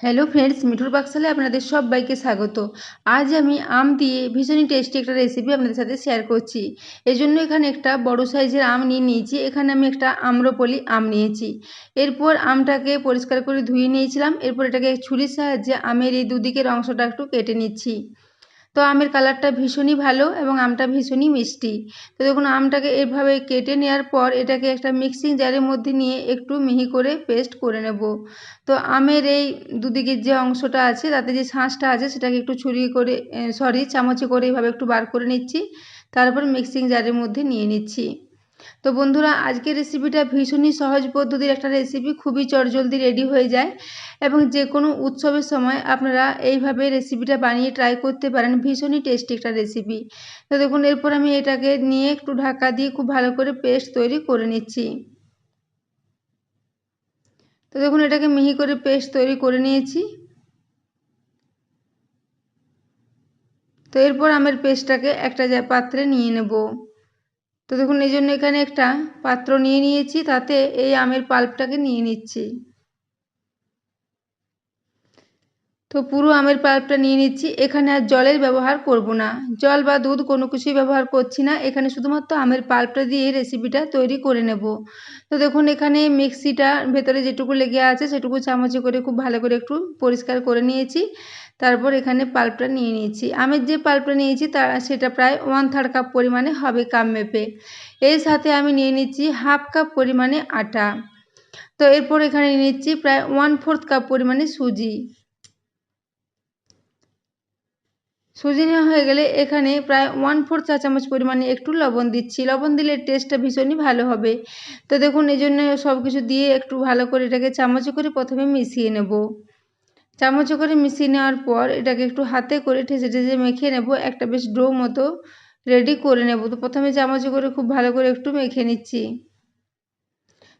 Hello friends মিঠুর বাক্সালে আপনাদের সবাইকে স্বাগত। আজ আমি আম দিয়ে ভীষণই টেস্টি একটা রেসিপি আপনাদের সাথে শেয়ার করছি। এই জন্য এখানে একটা বড় সাইজের আম নিয়ে নিয়েছি। এখানে আমি একটা আম্রপলি আম নিয়েছি। এরপর আমটাকে পরিষ্কার করে ধুয়ে নিয়েছিলাম। এরপর এটাকে ছুরির সাহায্যে আমের এই দুদিকের অংশটা একটু কেটে নিচ্ছি। তো আমের কালারটা ভীষণই ভালো এবং আমটা ভীষণই মিষ্টি। তো দেখুন, আমটাকে এভাবে কেটে নেওয়ার পর এটাকে একটা মিক্সিং জারের মধ্যে নিয়ে একটু মিহি করে পেস্ট করে নেব। তো আমের এই দুদিকের যে অংশটা আছে, তাতে যে শাঁসটা আছে, সেটাকে একটু ছুরি করে সরি চামচে করে এভাবে একটু বার করে নিচ্ছি। তারপর মিক্সিং জারের মধ্যে নিয়ে নিচ্ছি। তো বন্ধুরা, আজকের রেসিপিটা ভীষণই সহজ পদ্ধতির একটা রেসিপি খুবই চটজলদি রেডি হয়ে যায় এবং যে কোনো উৎসবের সময় আপনারা এইভাবে রেসিপিটা বানিয়ে ট্রাই করতে পারেন, ভীষণই টেস্টি একটা রেসিপি তো দেখুন, এরপর আমি এটাকে নিয়ে একটু ঢাকা দিয়ে খুব ভালো করে পেস্ট তৈরি করে নিচ্ছি। তো দেখুন, এটাকে মিহি করে পেস্ট তৈরি করে নিয়েছি। তো এরপর আমের পেস্টটাকে একটা পাত্রে নিয়ে নেব। তো দেখুন, এই জন্য এখানে একটা পাত্র নিয়ে নিয়েছি, তাতে এই আমের পাল্পটাকে নিয়ে নিচ্ছি। তো পুরো আমের পাল্পটা নিয়ে নিচ্ছি। এখানে আর জলের ব্যবহার করব না। জল বা দুধ কোনো কিছুই ব্যবহার করছি না। এখানে শুধুমাত্র আমের পাল্পটা দিয়ে রেসিপিটা তৈরি করে নেব। তো দেখুন, এখানে মিক্সিটা ভেতরে যেটুকু লেগে আছে, সেটুকু চামচে করে খুব ভালো করে একটু পরিষ্কার করে নিয়েছি। তারপর এখানে পাল্পটা নিয়ে নিয়েছি। আমের যে পাল্পটা নিয়েছি তা সেটা প্রায় ওয়ান থার্ড কাপ পরিমাণে হবে কাপ মেপে। এর সাথে আমি নিয়ে নিচ্ছি হাফ কাপ পরিমাণে আটা। তো এরপর এখানে নিচ্ছি প্রায় ওয়ান ফোর্থ কাপ পরিমাণে সুজি। সুজি নেওয়া হয়ে গেলে এখানে প্রায় ওয়ান ফোর চা চামচ পরিমাণে একটু লবণ দিচ্ছি। লবণ দিলে টেস্টটা ভীষণই ভালো হবে। তো দেখুন এই জন্য সব কিছু দিয়ে একটু ভালো করে এটাকে চামচে করে প্রথমে মিশিয়ে নেব। চামচে করে মিশিয়ে নেওয়ার পর এটাকে একটু হাতে করে ঠেসে ঠেসে মেখে নেব। একটা বেশ ডো মতো রেডি করে নেব। তো প্রথমে চামচে করে খুব ভালো করে একটু মেখে নিচ্ছি।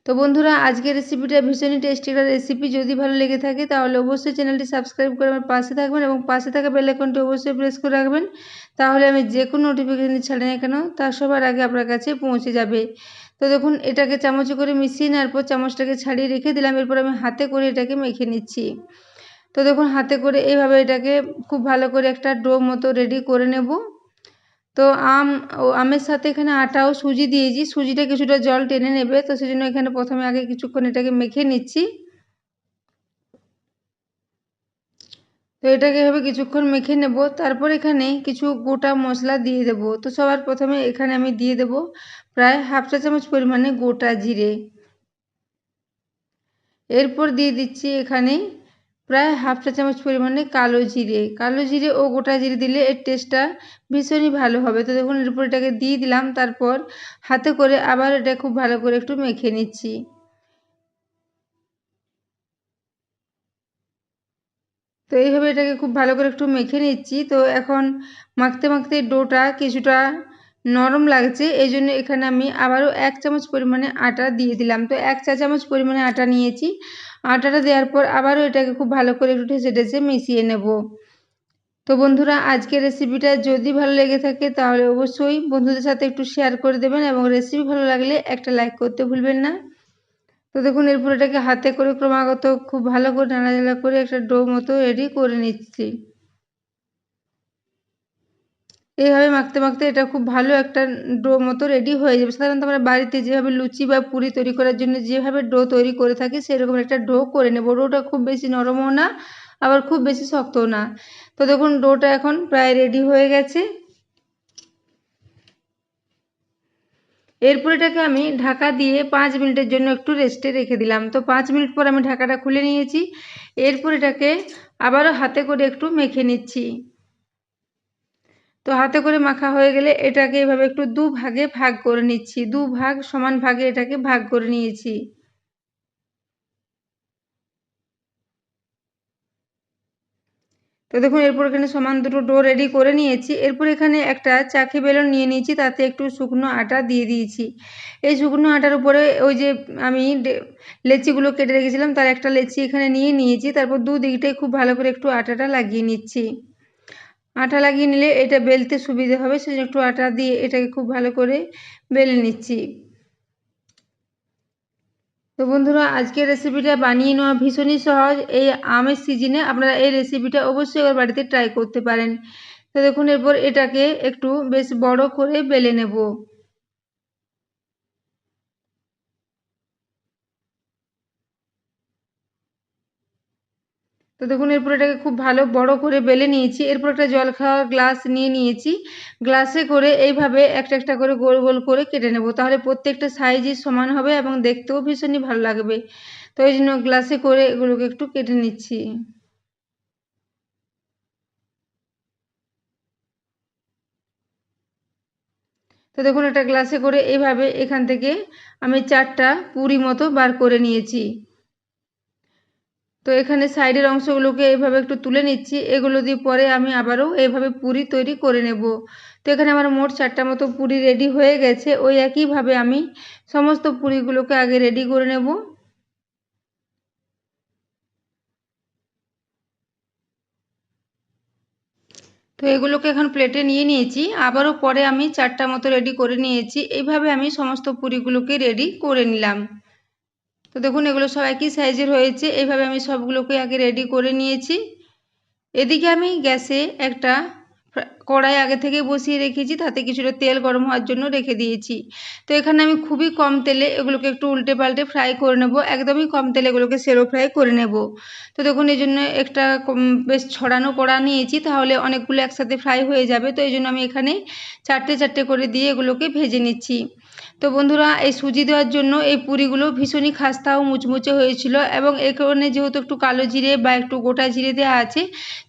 তো বন্ধুরা, আজকের রেসিপিটা ভীষণই টেস্টি একটা রেসিপি। যদি ভালো লেগে থাকে তাহলে অবশ্যই চ্যানেলটি সাবস্ক্রাইব করে আমার পাশে থাকবেন এবং পাশে থাকা বেল আইকনটি অবশ্যই প্রেস করে রাখবেন। তাহলে আমি যে কোনো নোটিফিকেশান ছাড়ি না কেন, তা সবার আগে আপনার কাছে পৌঁছে যাবে। তো দেখুন, এটাকে চামচে করে মিশিয়ে নেওয়ার পর চামচটাকে ছাড়িয়ে রেখে দিলাম। এরপর আমি হাতে করে এটাকে মেখে নিচ্ছি। তো দেখুন, হাতে করে এইভাবে এটাকে খুব ভালো করে একটা ডো মতো রেডি করে নেব। তো আম, ও আমের সাথে এখানে আটা ও সুজি দিয়েছি। সুজিটা কিছুটা জল টেনে নেবে, তো সেই জন্য এখানে প্রথমে আগে কিছুক্ষণ এটাকে মেখে নিচ্ছি। তো এটাকে এভাবে কিছুক্ষণ মেখে নেব। তারপর এখানে কিছু গোটা মশলা দিয়ে দেব। তো সবার প্রথমে এখানে আমি দিয়ে দেব প্রায় হাফ চা চামচ পরিমাণে গোটা জিরে। এরপর দিয়ে দিচ্ছি এখানে প্রায় হাফ চা চামচ পরিমাণে কালো জিরে। কালো জিরে ও গোটা জিরে দিলে এর টেস্টটা ভীষণই ভালো হবে। তো দেখুন এরপর এটাকে দিয়ে দিলাম, তারপর হাতে করে আবার এটা খুব ভালো করে একটু মেখে নিচ্ছি। তো এইভাবে এটাকে খুব ভালো করে একটু মেখে নিচ্ছি। তো এখন মাখতে মাখতে ডোটা কিছুটা নরম লাগছে, এই জন্য এখানে আমি আবারও এক চামচ পরিমাণে আটা দিয়ে দিলাম। তো এক চা চামচ পরিমাণে আটা নিয়েছি। আটাটা দেওয়ার পর আবারও এটাকে খুব ভালো করে একটু ঠেসে ঠেসে মিশিয়ে নেব। তো বন্ধুরা, আজকের রেসিপিটা যদি ভালো লেগে থাকে তাহলে অবশ্যই বন্ধুদের সাথে একটু শেয়ার করে দেবেন এবং রেসিপি ভালো লাগলে একটা লাইক করতে ভুলবেন না। তো দেখুন, এরপর এটাকে হাতে করে ক্রমাগত খুব ভালো করে নাড়াচাড়া করে একটা ডো মতো রেডি করে নিচ্ছি। এইভাবে মাখতে মাখতে এটা খুব ভালো একটা ডো মতো রেডি হয়ে যাবে। সাধারণত আমরা বাড়িতে যেভাবে লুচি বা পুরি তৈরি করার জন্য যেভাবে ডো তৈরি করে থাকি, সেরকম একটা ডো করে নেব। ডোটা খুব বেশি নরমও না, আবার খুব বেশি শক্তও না। তো দেখুন, ডোটা এখন প্রায় রেডি হয়ে গেছে। এরপর এটাকে আমি ঢাকা দিয়ে পাঁচ মিনিটের জন্য একটু রেস্টে রেখে দিলাম। তো পাঁচ মিনিট পর আমি ঢাকাটা খুলে নিয়েছি। এরপর এটাকে আবারও হাতে করে একটু মেখে নিচ্ছি। তো হাতে করে মাখা হয়ে গেলে এটাকে এভাবে একটু দু ভাগে ভাগ করে নিচ্ছি। দু ভাগ সমান ভাগে এটাকে ভাগ করে নিয়েছি। তো দেখুন, এরপর এখানে সমান দুটো ডো রেডি করে নিয়েছি। এরপর এখানে একটা চাকি বেলন নিয়ে নিয়েছি, তাতে একটু শুকনো আটা দিয়ে দিয়েছি। এই শুকনো আটার উপরে ওই যে আমি লেচিগুলো কেটে রেখেছিলাম, তার একটা লেচি এখানে নিয়ে নিয়েছি। তারপর দুদিকটাই খুব ভালো করে একটু আটাটা লাগিয়ে নিচ্ছি। আটা লাগিয়ে নিলে এটা বেলতে সুবিধে হবে, সেজন্য একটু আটা দিয়ে এটাকে খুব ভালো করে বেলে নিচ্ছি। তো বন্ধুরা, আজকের রেসিপিটা বানিয়ে নেওয়া ভীষণই সহজ। এই আমের সিজনে আপনারা এই রেসিপিটা অবশ্যই এবার বাড়িতে ট্রাই করতে পারেন। তো দেখুন, এরপর এটাকে একটু বেশ বড় করে বেলে নেব। তো দেখুন, এরপর এটাকে খুব ভালো বড় করে বেলে নিয়েছি। এরপর একটা জল খাওয়ার গ্লাস নিয়ে নিয়েছি। গ্লাসে করে এইভাবে একটা একটা করে গোল গোল করে কেটে নেব। তাহলে প্রত্যেকটা সাইজই সমান হবে এবং দেখতেও ভীষণই ভালো লাগবে। তো এই জন্য গ্লাসে করে এগুলোকে একটু কেটে নিচ্ছি। তো দেখুন, একটা গ্লাসে করে এইভাবে এখান থেকে আমি চারটা পুরি মতো বার করে নিয়েছি। তো এখানে সাইডের অংশগুলোকে এইভাবে একটু তুলে নিচ্ছি। এগুলো দিয়ে পরে আমি আবারও এইভাবে পুরি তৈরি করে নেব। তো এখানে আমার মোট চারটা মতো পুরি রেডি হয়ে গেছে। ওই একইভাবে আমি সমস্ত পুরিগুলোকে আগে রেডি করে নেব। তো এগুলোকে এখন প্লেটে নিয়ে নিয়েছি। আবারও পরে আমি চারটা মতো রেডি করে নিয়েছি। এইভাবে আমি সমস্ত পুরিগুলোকে রেডি করে নিলাম। তো দেখুন, এগুলো সব একই সাইজের হয়েছে। এইভাবে আমি সবগুলোকে আগে রেডি করে নিয়েছি। এদিকে আমি গ্যাসে একটা কড়াই আগে থেকে বসিয়ে রেখেছি, তাতে কিছুটা তেল গরম হওয়ার জন্য রেখে দিয়েছি। তো এখানে আমি খুবই কম তেলে এগুলোকে একটু উল্টে পাল্টে ফ্রাই করে নেব। একদমই কম তেলে এগুলোকে সেরো ফ্রাই করে নেব। তো দেখুন, এই জন্য একটা বেশ ছড়ানো কড়া নিয়েছি, তাহলে অনেকগুলো একসাথে ফ্রাই হয়ে যাবে। তো এই জন্য আমি এখানে চারটে চারটে করে দিয়ে এগুলোকে ভেজে নিচ্ছি। তো বন্ধুরা, এই সুজি দেওয়ার জন্য এই পুরিগুলো ভীষণই খাস্তা ও মুচমুচে হয়েছিল এবং এ কারণে যেহেতু একটু কালো জিরে বা একটু গোটা জিরে দেওয়া আছে,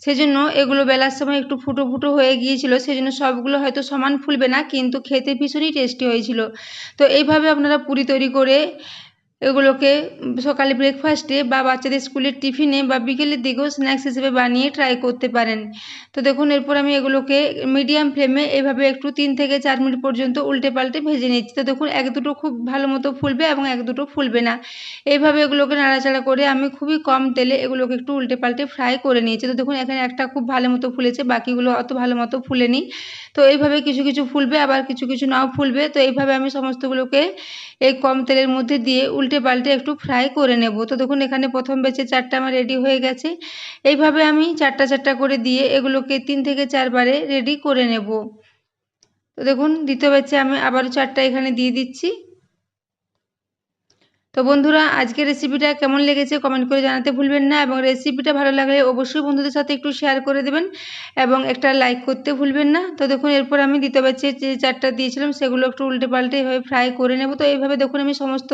সেজন্য এগুলো বেলার সময় একটু ফুটো ফুটো হয়ে গিয়েছিল, সেজন্য সবগুলো হয়তো সমান ফুলবে না, কিন্তু খেতে ভীষণই টেস্টি হয়েছিল। তো এইভাবে আপনারা পুরি তৈরি করে এগুলোকে সকালে ব্রেকফাস্টে বা বাচ্চাদের স্কুলের টিফিনে বা বিকেলের দিকেও স্ন্যাক্স হিসেবে বানিয়ে ট্রাই করতে পারেন। তো দেখুন, এরপর আমি এগুলোকে মিডিয়াম ফ্লেমে এভাবে একটু তিন থেকে চার মিনিট পর্যন্ত উল্টে পাল্টে ভেজে নিচ্ছি। তো দেখুন, এক দুটো খুব ভালো মতো ফুলবে এবং এক দুটো ফুলবে না। এইভাবে এগুলোকে নাড়াচাড়া করে আমি খুবই কম তেলে এগুলোকে একটু উল্টে পাল্টে ফ্রাই করে নিয়েছি। তো দেখুন, এখানে একটা খুব ভালো মতো ফুলেছে, বাকিগুলো অত ভালো মতো ফুলেনি। তো এইভাবে কিছু কিছু ফুলবে, আবার কিছু কিছু নাও ফুলবে। তো এইভাবে আমি সমস্তগুলোকে এই কম তেলের মধ্যে দিয়ে উল্টে পাল্টে একটু ফ্রাই করে নেব। তো দেখুন, এখানে প্রথম বেচে চারটা আমার রেডি হয়ে গেছে। এইভাবে আমি চারটা চারটা করে দিয়ে এগুলোকে তিন থেকে চারবারে রেডি করে নেব। তো দেখুন, দ্বিতীয় বেচে আমি আবারও চারটা এখানে দিয়ে দিচ্ছি। তো বন্ধুরা, আজকের রেসিপিটা কেমন লেগেছে কমেন্ট করে জানাতে ভুলবেন না এবং রেসিপিটা ভালো লাগলে অবশ্যই বন্ধুদের সাথে একটু শেয়ার করে দেবেন এবং একটা লাইক করতে ভুলবেন না। তো দেখুন, এরপর আমি দ্বিতীয় ব্যাচে যে চারটা দিয়েছিলাম সেগুলো একটু উল্টে পাল্টে এভাবে ফ্রাই করে নেব। তো এইভাবে দেখুন, আমি সমস্ত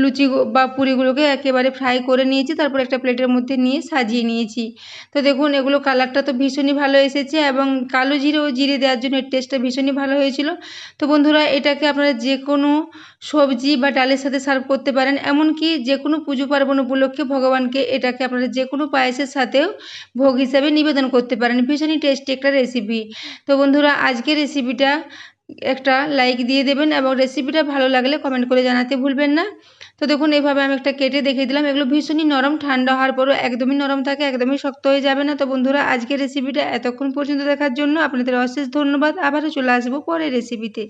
লুচি বা পুরিগুলোকে একেবারে ফ্রাই করে নিয়েছি, তারপর একটা প্লেটের মধ্যে নিয়ে সাজিয়ে নিয়েছি। তো দেখুন, এগুলো কালারটা তো ভীষণই ভালো এসেছে এবং কালো জিরে ও জিরে দেওয়ার জন্য এর টেস্টটা ভীষণই ভালো হয়েছিল। তো বন্ধুরা, এটাকে আপনারা যে কোনো সবজি বা ডালের সাথে সার্ভ করতে পারেন। এমনকি যে কোনো পুজো পার্বণ উপলক্ষে ভগবানকে এটাকে আপনারা যে কোনো পায়েসের সাথেও ভোগ হিসাবে নিবেদন করতে পারেন। ভীষণই টেস্টি একটা রেসিপি তো বন্ধুরা, আজকের রেসিপিটা একটা লাইক দিয়ে দেবেন এবং রেসিপিটা ভালো লাগলে কমেন্ট করে জানাতে ভুলবেন না। তো দেখুন, এভাবে আমি একটা কেটে দেখিয়ে দিলাম। এগুলো ভীষণই নরম, ঠান্ডা হওয়ার পরও একদমই নরম থাকে, একদমই শক্ত হয়ে যাবে না। তো বন্ধুরা, আজকের রেসিপিটা এতক্ষণ পর্যন্ত দেখার জন্য আপনাদের অশেষ ধন্যবাদ। আবারও চলে আসব পরের রেসিপিতে